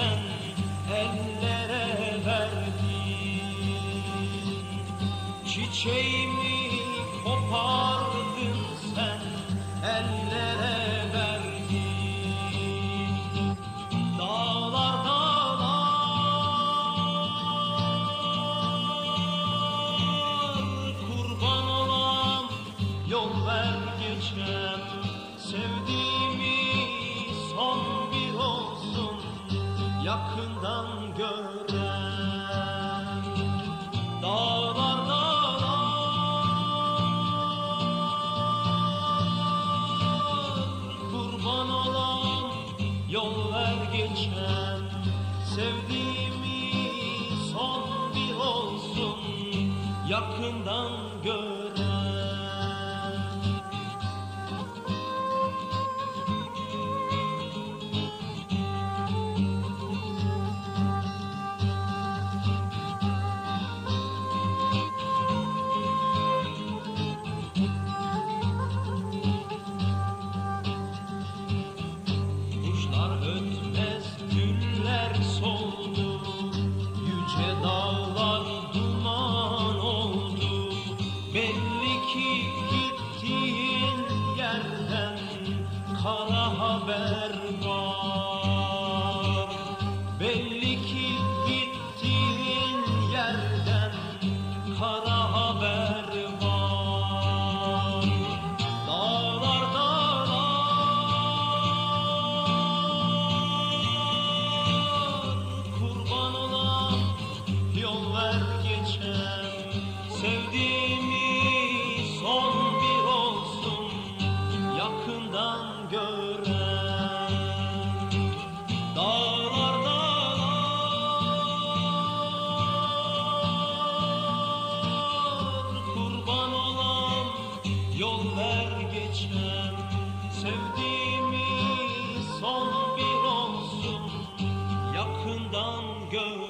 sen ellere verdin. Çiçeğimi kopardın yakından gören Dağlar dağlar. Kurban olam yol ver geçem Sevdiğimi son bir olsun yakından gören Belli ki gittiğin yerden kara haber var. Belli ki gittiğin yerden kara haber var. Dağlar dağlar. Kurban olan yol ver geçen Sevdiğimi yakından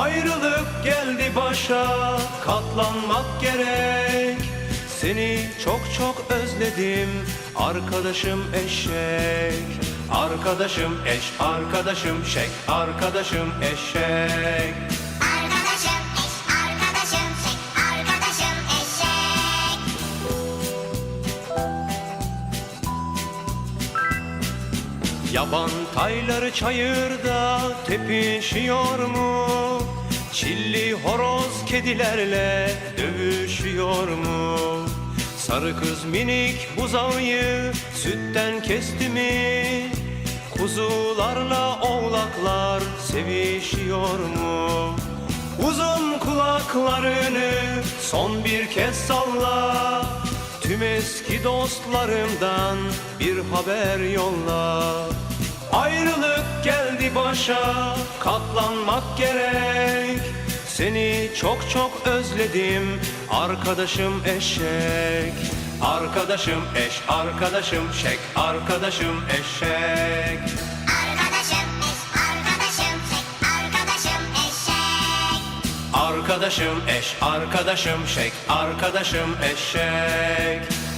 Ayrılık geldi başa katlanmak gerek Seni çok çok özledim arkadaşım eşek Arkadaşım eş, arkadaşım şek, arkadaşım eşek Arkadaşım eş, arkadaşım şek, arkadaşım eşek. Yaban tayları çayırda tepişiyor mu? Çilli horoz kedilerle dövüşüyor mu? Sarı kız minik buzağıyı sütten kesti mi? Kuzularla oğlaklar sevişiyor mu? Uzun kulaklarını son bir kez salla Tüm eski dostlarımdan bir haber yolla Ayrılık geldi başa katlanmak gerek. Seni çok çok özledim arkadaşım eşek. Arkadaşım eş arkadaşım şek arkadaşım eşek. Arkadaşım eş, arkadaşım şek, arkadaşım eşek.